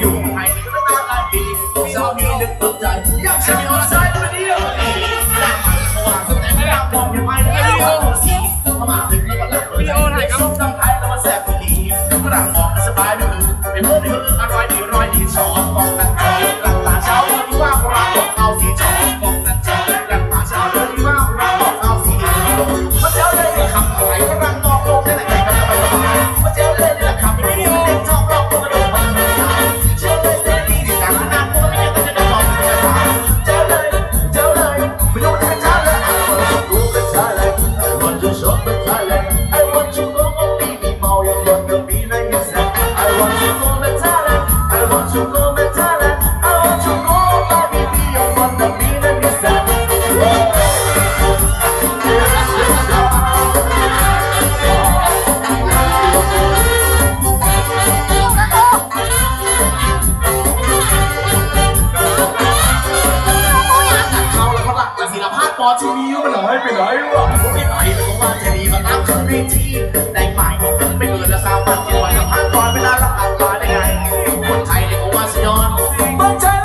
อยู่ให้ก็ตาตาดีสามีนึกตัวใจอยากใช้ออนไซด์มาเดียวสว่างสุดแต่ไม่ได้มองยังไม่ได้วิดีโอมาถึงแล้มาเลิกวิดีโอไหนครับส้มไทยแล้วมาแซ่บดีกรั่งมองสบายดูเป็นพวกที่มืออร่อยดีร้อยดีชอบกอง ปอที่นี่มันหายไปไหนวะผมไม่ไปผมว่าจะดีมาตามคนเวทีได้หมายขงผมไม่เกินละสางบ้านกว่าจะผ่านตอนเวลาละผ่านมาได้ไงคนไทยเนี่ยผมว่าสยอดต้องใช้